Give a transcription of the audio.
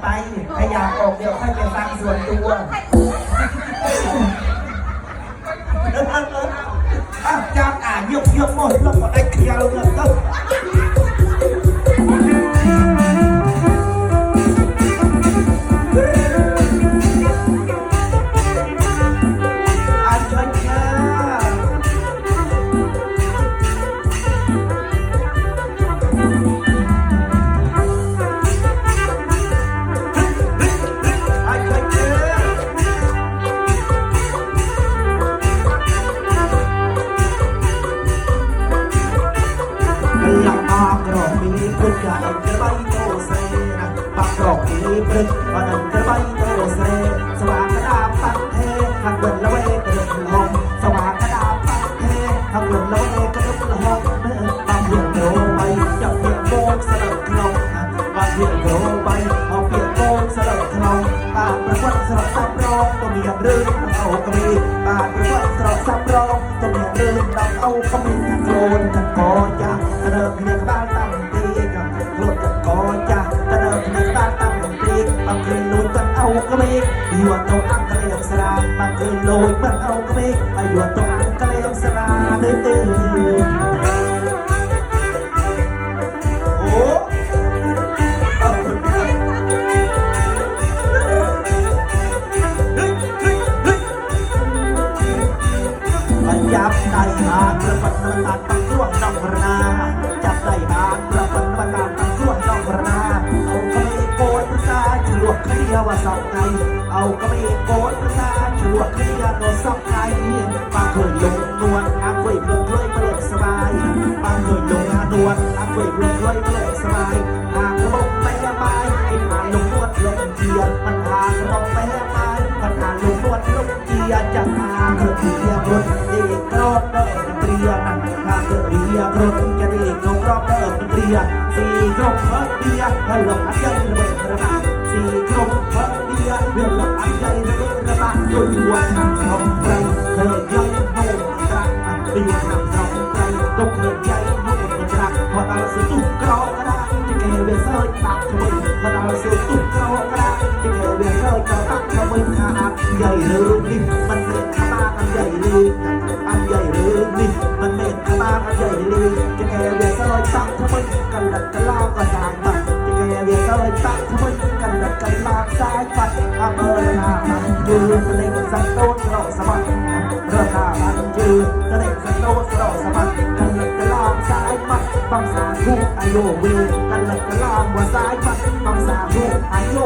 ไปถ้าอยากออกเดี๋ยวค่อยไปฟังส่วนตัวอะจากอ่านยกยกหมดแล้วก็ได้เคลียร์เลยก็อา งโบกสลับคลองตาประวัติสลับซับรองตัวเมีเรื่องเอากระมีตาประวัติสลับซับรองตัวเมียเรื่องดำเอาขมิ้นโกนกัน อยู่ตัวอังกะเลียงสระบางคืนลุยมันเอากระมีอยู่ตัวอังกะเลียงสระดื้อตื้อโอ้เอามันจับได้หากระปันมันตานปังร่วงน้องพรนาจับได้หา ว่าสับไงเอาก็ไม่โกนภาษาจลวกเคลียก็สับไงบางเคยลงนวลอักเวยเมืองเลยเปลือกสบายบางเคยลงนวลอักเวยเมืองเลยเปลือกสบายหากระบบไม่ละไม้ไอ้หาลงนวดลงเทียนมันหากระบบไม่ละไม้มันหาลงนวดลงเทียนจะหาเครื่องเทียนรถเอกรอบเดินเตรียมหากเรียกรถจะเรียกรอบเดินียสี่กรมเฮเดียเฮลงอันใจระเบิดระบาดสี่กรมเฮเดียเรื่องอันใจระเบิดระบาดด้วยหัวทางของใครเคยย่อยโน่นกลางปีนทางของใครตกเงินใหญ่ ฟัดอาเบอร์นามันยืนเล่นสักโต๊ะเราสมัครเรือข้ามันยืนเล่นสักโต๊ะเราสมัครกันเล็กันลากสายมัดบังสาทุกอายุวิวกันเล็กันลากว่าสายมัดบังสาทุกอายุ